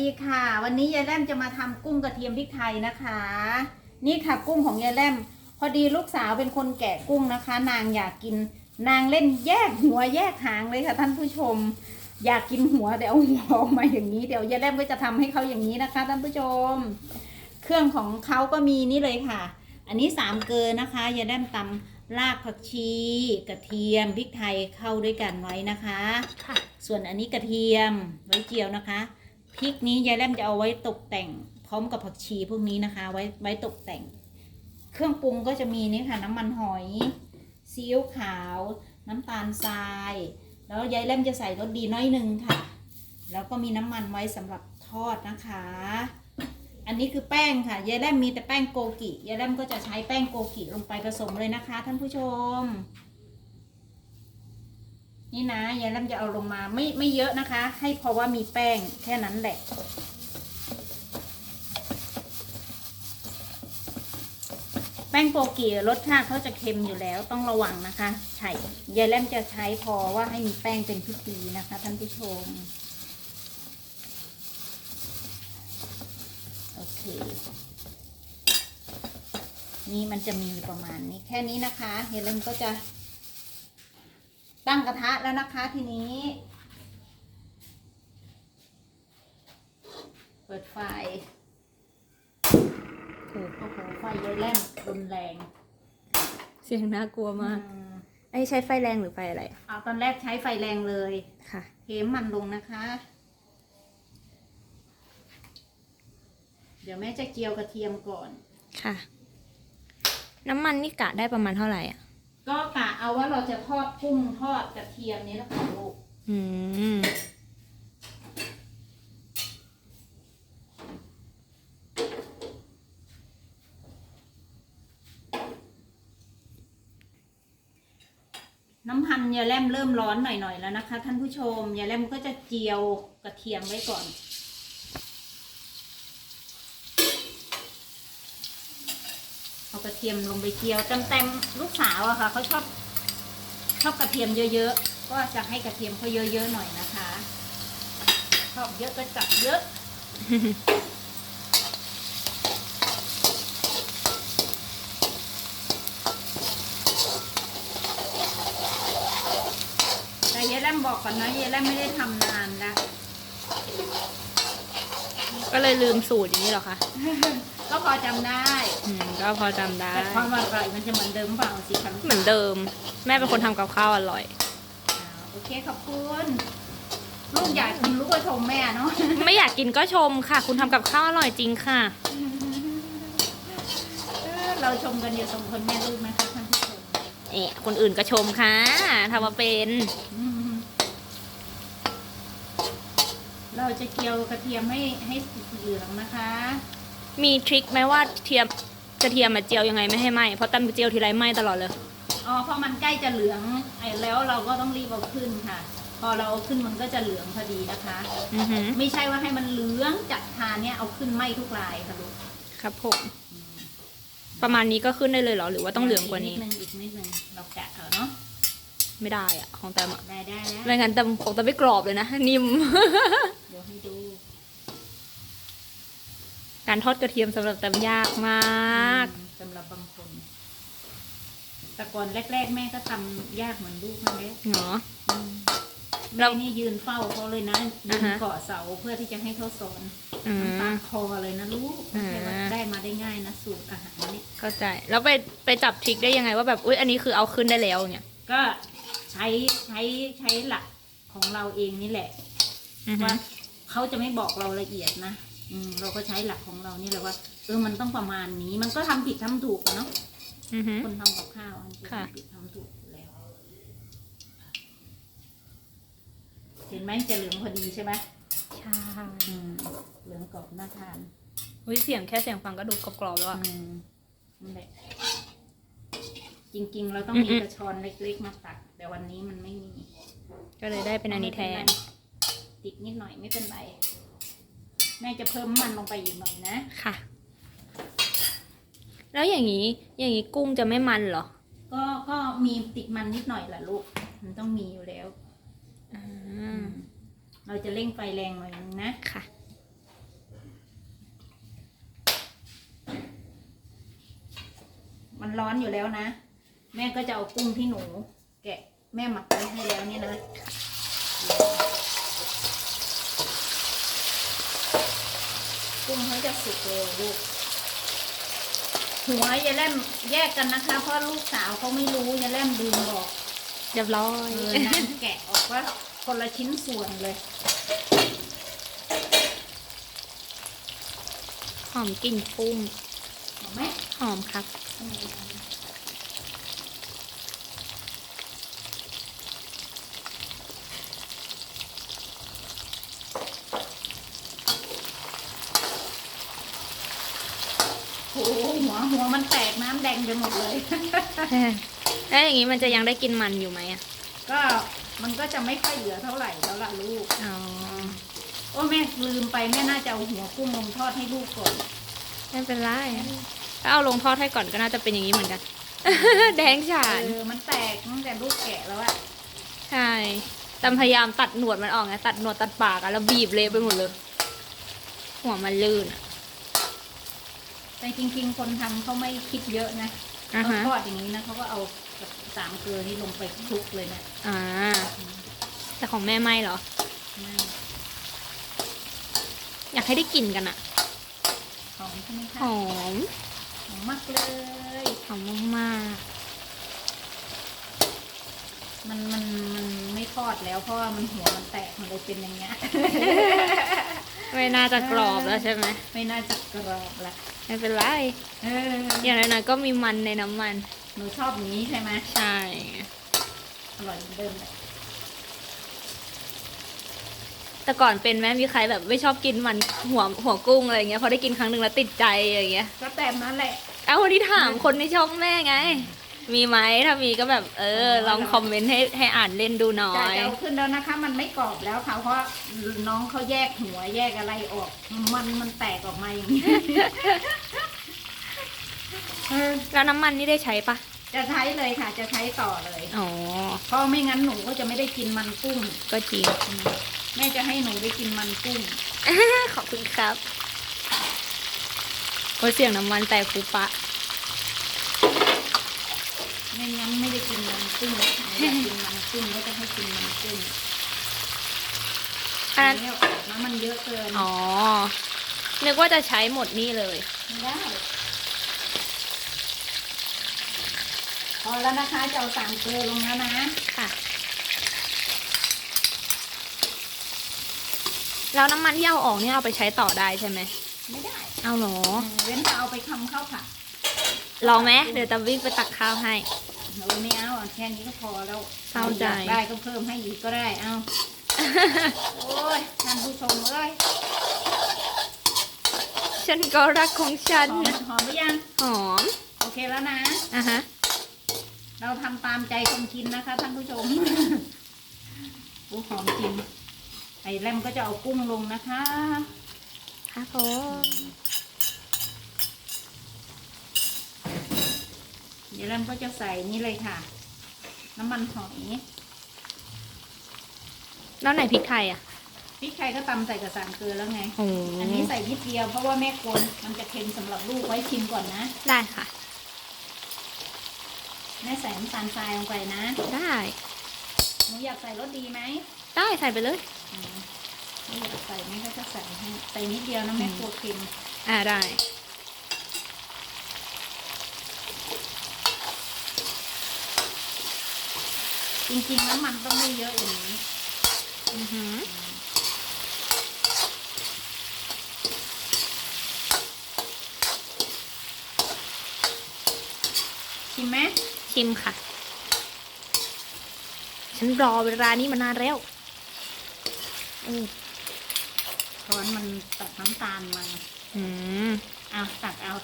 ดีค่ะ วันนี้ยายแรมจะมาทำกุ้งกระเทียมพริกไทยนะคะ นี่ค่ะกุ้งของยายแรมพอดีลูกสาวเป็นคนแกะกุ้งนะคะ นางอยากกิน นางเล่นแยกหัวแยกหางเลยค่ะ ท่านผู้ชม อยากกินหัวแต่เอาหัวออกมาอย่างนี้เดี๋ยวยายแรมก็จะทำให้เขาอย่างนี้นะคะ ท่านผู้ชม เครื่องของเขาก็มีนี่เลยค่ะ อันนี้สามเกลือนะคะยายแรมตำรากผักชี กระเทียมพริกไทยเข้าด้วยกันไว้นะคะ ค่ะ ส่วนอันนี้กระเทียมไว้เจียวนะคะ พริกนี้ยายแรมจะเอาไว้ตกแต่ง พร้อมกับผักชีพวกนี้นะคะ ไว้ไว้ตกแต่ง เครื่องปรุงก็จะมีนี่ค่ะ น้ำมันหอยซีอิ๊วขาว น้ำตาลทราย แล้วยายแรมจะใส่รสดีน้อยหนึ่งค่ะ แล้วก็มีน้ำมันไว้สำหรับทอดนะคะ อันนี้คือแป้งค่ะยายแรมมีแต่แป้งโกกิยายแรมก็จะใช้แป้งโกกิลงไปผสมเลยนะคะ ท่านผู้ชม นี่นะยายแรมจะเอาลงมาไม่ไม่เยอะนะคะ ให้เพราะว่ามีแป้งแค่นั้นแหละแป้งโกกีรสชาติเขาจะเค็มอยู่แล้วต้องระวังนะคะใช่ยายแรมจะใช้พอว่าให้มีแป้งเป็นพิธีนะคะท่านผู้ชมโอเคนี่มันจะมีประมาณนี้แค่นี้นะคะยายแรมก็จะ ตั้งกระทะแล้วนะคะทีนี้ เปิดไฟโอ้โหไฟเลยแล่นรุนแรงเสียงน่ากลัวมากอืมไอ้ใช้ไฟแรงหรือไฟอะไรอะเอาตอนแรกใช้ไฟแรงเลยค่ะ เทมันลงนะคะ เดี๋ยวแม่จะเจียวกระเทียมก่อน ค่ะ น้ำมันนี่กะได้ประมาณเท่าไหร่อะ ก็กะเอาว่าเราจะทอดกุ้งทอดกระเทียมนี้แล้วค่ะลูกอืมน้ำพันยาแลมเริ่มร้อนหน่อยๆแล้วนะคะ ท่านผู้ชมยาแลมก็จะเจียวกระเทียมไว้ก่อน เอากระเทียมลงไปเจียวเต็มๆลูกสาวอะค่ะเขาชอบชอบกระเทียมเยอะๆ ก็จะให้กระเทียมเขาเยอะๆหน่อยนะคะ ชอบเยอะก็จัดเยอะ แต่ยายแรมบอกก่อนนะยายแรมไม่ได้ทำนานแล้ว ก็เลยลืมสูตรอย่างนี้เหรอคะ ก็พอจำได้อืมก็พอจำได้ แต่ความอร่อยมันจะเหมือนเดิมเปล่าสิคะเหมือนเดิม แม่เป็นคนทำกับข้าวอร่อยอ่าโอเคขอบคุณลูกอยากกินลูกก็ชมแม่เนาะ ไม่อยากกินก็ชมค่ะ คุณทำกับข้าวอร่อยจริงค่ะ เออเราชมกันอยู่สองคนแม่ลูกนะคะท่านผู้ชมเอะคนอื่นก็ชมค่ะทำมาเป็นอืมเราจะเจียวกระเทียมให้ให้สีเหลืองนะคะ มีทริคไหมว่าเทียมกระเทียมมาเจียวยังไงไม่ให้ไหม้เพราะตำเจียวทีไรไหม้ตลอดเลย อ๋อเพราะมันใกล้จะเหลืองไอ้แล้วเราก็ต้องรีบเอาขึ้นค่ะ พอเราเอาขึ้นมันก็จะเหลืองพอดีนะคะ อือหือไม่ใช่ว่าให้มันเหลืองจัดทานเนี่ยเอาขึ้นไหม้ทุกลายค่ะลูกครับผมประมาณนี้ก็ขึ้นได้เลยเหรอหรือว่าต้องเหลืองกว่านี้กนิดนึงอีกนิดนึงเราแกะเอาเนาะไม่ได้อะของแตมอะได้ได้แล้วไม่งั้นแตมของแตมไม่กรอบเลยนะ นิ่ม เดี๋ยวให้ดู การทอดกระเทียมสำหรับแตมยากมากอืมสำหรับบางคนแต่ก่อนแรก ๆ แม่ก็ทำยากเหมือนลูกนั่นแหละเนาะอืมแล้แม่วนี่ยืนเฝ้าเขาเลยนะยือ่านฮะเกาะเสาเพื่อที่จะให้เขาสอนอืน้ำตามคอเลยนะลูกไม่ใช่ว่าอ่าได้มาได้ง่ายนะสูตรอาหารนี่เข้าใจ แล้วไปไปจับทริกได้ยังไงว่าแบบอุ้ยอันนี้คือเอาขึ้นได้แล้วเนี่ย ก็ใช้ใช้ใช้หลักของเราเองนี่แหละอือฮึว่าเขาจะไม่บอกเราละเอียดนะ อืมเราก็ใช้หลักของเรานี่แหละว่า เออมันต้องประมาณนี้ มันก็ทำผิดทำถูกอะเนาะอือฮึ คนทำกับข้าวมันจะค่ะ ทำผิดทำถูกอยู่แล้ว เห็นไหมจะเหลืองพอดีใช่ไหมใช่อืมเหลืองกรอบน่าทานอุ้ยเสียงแค่เสียงฟังก็ดูกรอบๆแล้วอะ อืมนั่นแหละจริง ๆ เราต้องมีอืมๆกระชอนเล็กๆมาตัก แต่วันนี้มันไม่มีก็เลยได้เป็นอันนี้แทน ติดนิดหน่อยไม่เป็นไร แม่จะเพิ่มมันลงไปอีกหน่อยนะค่ะ แล้วอย่างนี้อย่างนี้กุ้งจะไม่มันเหรอก็ก็มีติดมันนิดหน่อยแหละลูก มันต้องมีอยู่แล้ว อ่าเราจะเร่งไฟแรงหน่อยนะค่ะ มันร้อนอยู่แล้วนะ แม่ก็จะเอากุ้งที่หนู แกะแม่หมักไว้ให้แล้วนี่นะ กุ้งเขาจะสุกเร็วลูก หัวยายแลมแยกกันนะคะ เพราะลูกสาวเขาไม่รู้ยายแลมลืมบอกเรียบร้อยเออนั่นแกะออกว่าคนละชิ้นส่วนเลย หอมกลิ่นกุ้งเห็นไหมหอมครับโอ้โหหัวหัวมันแตกน้ำแดง ไปหมดเลย แล้วอย่างนี้มันจะยังได้กินมันอยู่ไหมอะก็มันก็จะไม่ค่อยเหลือเท่าไหร่แล้วล่ะลูก อ๋อโอ้แม่ลืมไปแม่น่าจะเอาหัวกุ้งลงทอดให้ลูกก่อน ไม่เป็นไรถ้าเอาลงทอดให้ก่อนก็น่าจะเป็นอย่างนี้เหมือนกัน แดงฉานเออมันแตกตั้งแต่ลูกแกะแล้วอะใช่แต่พยายามตัดหนวดมันออกไงตัดหนวดตัดปากอะแล้วบีบเละไปหมดเลย หัวมันลื่นอะ แต่จริง ๆ คนทำเขาไม่คิดเยอะนะอ่าเขาฮะทอดอย่างนี้นะเขาก็เอาสามเกลือนี่ลงไปคลุกเลยนะอ่าแต่ของแม่ไม่เหรอไม่อยากให้ได้กลิ่นกันอะหอมใช่ไหมคะหอมหอมมากเลยหอมมากมันมันมันไม่ทอดแล้วเพราะว่ามันหัวมันแตกมันเลยเป็นอย่างเงี้ยๆไม่น่าจะกรอบแล้วใช่ไหมไม่น่าจะกรอบละ ไม่เป็นไร เอออย่างน้อยๆก็มีมันในน้ำมัน หนูชอบอย่างนี้ใช่ไหมใช่ อร่อยเหมือนเดิมเลยแต่ก่อนเป็นไหมมีใครแบบไม่ชอบกินมันหัวหัวกุ้งอะไรอย่างเงี้ยพอได้กินครั้งหนึ่งแล้วติดใจอย่างเงี้ยก็แต่นั้นแหละ เอาวันนี้ถามคนในช่องแม่ไง มีไหมถ้ามีก็แบบ เออ ลองคอมเมนต์ให้ให้อ่านเล่นดูหน่อจะยจะเอาขึ้นแล้วนะคะ มันไม่กรอบแล้วค่ะเพราะน้องเขาแยกหัวแยกอะไรออก มันมันแตกออกมาอย่างนี้เออแล้วน้ำมันนี่ได้ใช้ปะจะใช้เลยค่ะ จะใช้ต่อเลยอ๋อเพราะไม่งั้นหนูก็จะไม่ได้กินมันกุ้ง ก็จริง แม่จะให้หนูได้กินมันกุ้ง ขอบคุณครับโอ้ยเสียงน้ำมันแตกฟูปะ ไม่งั้นไม่ได้ กินมันกุ้งหนูอยากกินมันกุ้งก็จะให้กินมันกุ้งอันนั้นแล้วน้ำมันเยอะเกินอ๋อ นึกว่าจะใช้หมดนี่เลย ไม่ได้พอแล้วนะคะจะเอาสามเกลือลงแล้วนะค่ะ แล้วน้ำมันที่เอาออกนี่เอาไปใช้ต่อได้ใช่ไหม ไม่ได้เอาเหรออืมเว้นแต่เอาไปทำข้าวผัดลองไหมเดี๋ยวจะวิ่งไปตักข้าวให้ หนูไม่เอาอะแค่นี้ก็พอแล้วเข้าใจอยกได้ก็เพิ่มให้อีกก็ได้เอาโอ้ยท่านผู้ชมเอ้ยฉันก็รักของฉัหนอมหอมหรือยังหอมโอเคแล้วนะ อะฮะ เราทำตามใจคนกินนะคะท่านผู้ชม โอ้หอมจริงไอ้แรมก็จะเอากุ้งลงนะคะ ครับผม เดี๋ยวแรมก็จะใส่นี่เลยค่ะ น้ำมันหอยแล้วไหนพริกไทยอะพริกไทยก็ตำใส่กับสามเกลือแล้วไง โอ้อันนี้ใส่นิดเดียวเพราะว่าแม่กลัวมันจะเค็มสำหรับลูกไว้ชิมก่อนนะ ได้ค่ะ แม่ใส่น้ำตาลทรายลงไปนะ ได้หนูอยากใส่รสดีไหมได้ใส่ไปเลยอืมไม่อยากใส่แม่ก็จะใส่ให้ใส่นิดเดียวนะแม่กลัวเค็ม อ่าได้ จริงๆน้ำมันต้องไม่เยอะอย่างนี้ อือหือชิมไหมชิมค่ะ ฉันรอเวลานี้มานานแล้วอืมช้อนมันตัดน้ำตาลมาอืมเอาตักเอา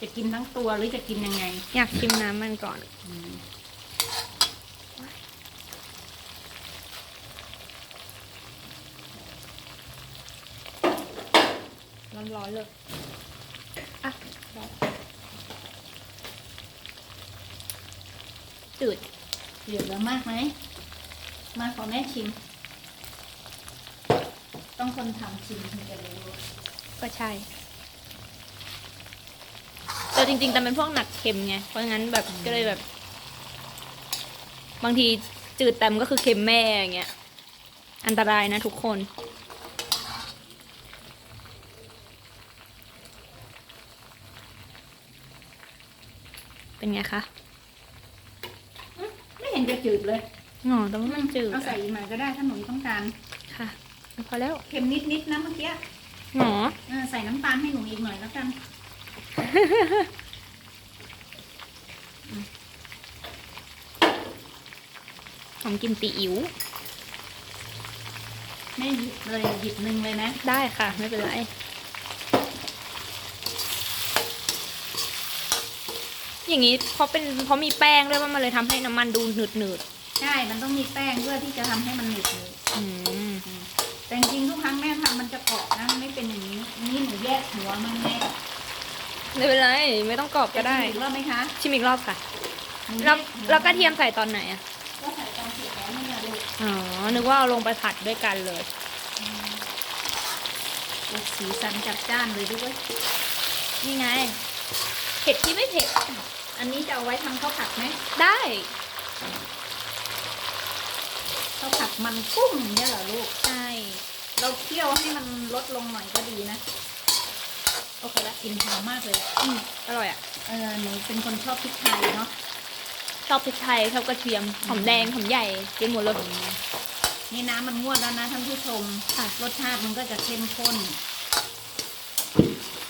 จะกินทั้งตัวหรือจะกินยังไง อยากชิมน้ำมันก่อน อืม ร้อนๆเลย อะร้อนจืดเดือดแล้วมากไหม มาขอแม่ชิม ต้องคนทำชิมถึงจะรู้ก็ใช่ แต่จริงๆแต่เป็นพวกหนักเค็มไง เพราะงั้นแบบก็เลยแบบ บางทีจืดแต้มก็คือเค็มแม่อย่างเงี้ย อันตรายนะทุกคน เป็นไงคะไม่เห็นจะจืดเลยอ๋อแต่ว่ามันจืดเอาใส่อีกหน่อยก็ได้ถ้าหนูต้องการค่ะพอแล้วเค็มนิดๆนะเมื่อกี้หนอเออใส่น้ำตาลให้หนูอีกหน่อยแล้วกันหอมกลินตีอิ๋วไม่หยิบเลยหยิบหนึ่งเลยนะ ได้ค่ะ ไม่เป็นไร อย่างนี้เพราะเป็นเพราะมีแป้งด้วยว่ามันเลยทำให้น้ำมันดูหนืดหนืดใช่ มันต้องมีแป้งเพื่อที่จะทำให้มันหนึบเลยๆอืมแต่จริงๆทุกครั้งแม่ทำมันจะเกาะนะมันไม่เป็นอย่างนี้นี่หนูแยกหัวมันแม่ไม่เป็นไรไม่ต้องกรอบก็ได้อีกรอบไหมคะชิมอีกรอบค่ะ หนูแล้วยหัแล้วกระเทียมใส่ตอนไหนอะ ก็ใส่ตอนเสร็จแล้วนี่แหละลูกอ๋อ นึกว่าเอาลงไปผัดด้วยกันเลย โอ้สีสันจัดจ้านเลยด้วยนี่ไง เผ็ดที่ไม่เผ็ด อันนี้จะเอาไว้ทำข้าวผัดไหมได้ข้าวผัดมันกุ้งเนี่ยเหรอลูก ใช่ เราเคี่ยวให้มันลดลงหน่อยก็ดีนะ โอเคละกลินหอมมากเลย อืมอร่อยอะ เออหนูเป็นคนชอบพริกไทยเนาะ ชอบพริกไทยชอบกระเทียมหอมแดงหอมใหญ่กินหมดเลยนี่น้ำมันงวดแล้วนะท่านผู้ชม ค่ะ รสชาติมันก็จะเข้มข้น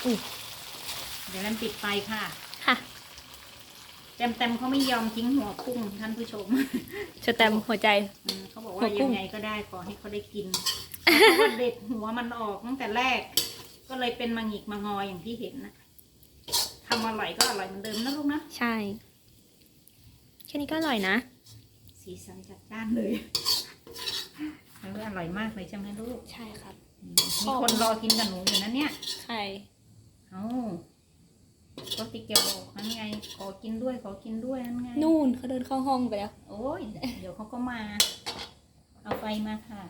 อู้เดี๋ยวเราปิดไฟค่ะค่ะ แตมแตมเขาไม่ยอมทิ้งหัวกุ้งท่านผู้ชมเชอแตมหัวใจ อืมเขาบอกหัว่าวกุ้ยัง งไงก็ได้ขอให้เขาได้กินเพราะว่าเด็ดหัวมันออกตั้งแต่แรก ก็เลยเป็นมังหิกมังงออย่างที่เห็นนะทำอร่อยก็อร่อยเหมือนเดิมนะลูกนะใช่ แค่นี้ก็อร่อยนะ สีสันจัดจ้านเลยแล้วอร่อยมากเลยใช่ไหมลูกใช่ครับ อืมมีคนรอกินกับหนูอยู่นะเนี่ย ใช่ เอ้า ก็ติเกียวบอกนั่นไง ขอกินด้วย ขอกินด้วยนั่นไง นู่นเขาเดินเข้าห้องไปแล้ว โอ้ย เดี๋ยวเขาก็มา เอาไฟมาค่ะ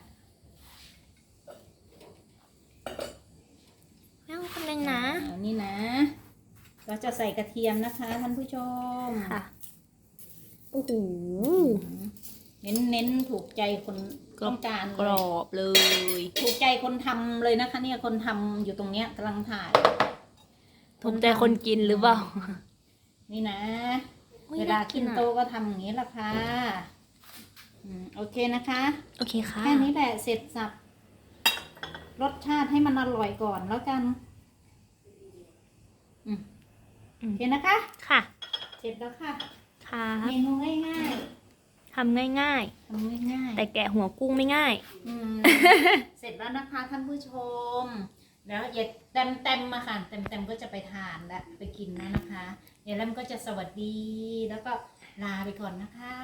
แล้วทำไงนะอ่านี่นะ เราจะใส่กระเทียมนะคะท่านผู้ชม ค่ะ โอ้โห เน้นเน้นถูกใจคนต้องการกรเลยอบเลย ถูกใจคนทำเลยนะคะ เนี่ยคนทำอยู่ตรงเนี้ยกำลังถ่าย ถูกใจคนกินหรือเปล่า นี่นะ อุ๊ยเวลาน่กินอะ โตะก็ทำอย่างนี้แหละค่ะอืมโอเคนะคะ โอเคค่ะ แค่นี้แหละเสร็จสับ รสชาติให้มันอร่อยก่อนแล้วกันอืมอืโอมเคนะคะ ค่ะเสร็จแล้วค่ะ ค่ะเมนูง่ายทำง่ายๆทำง่ายๆ แต่แกะหัวกุ้งไม่ง่ายๆอืม เสร็จแล้วนะคะท่านผู้ชม แล้วอย่าเต็มเต็มๆมาค่ะเต็มเต็มๆก็จะไปทานและไปกินแล้วนะคะเดี๋ยวแลมก็จะสวัสดีแล้วก็ลาไปก่อนนะคะ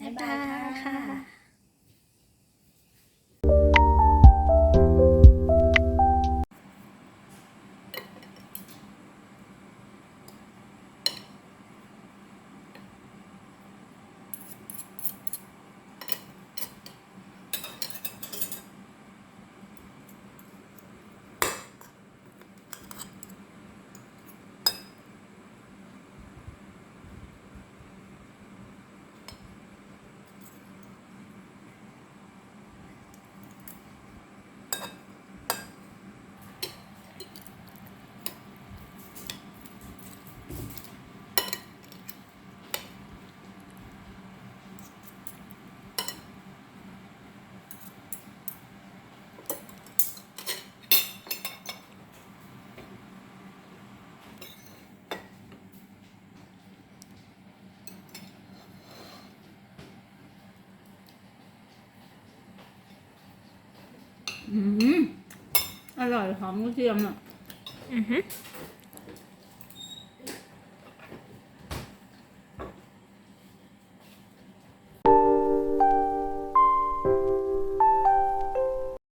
บ๊ายบายค่ะ อร่อยหอมกระเทียมอะ อือฮึ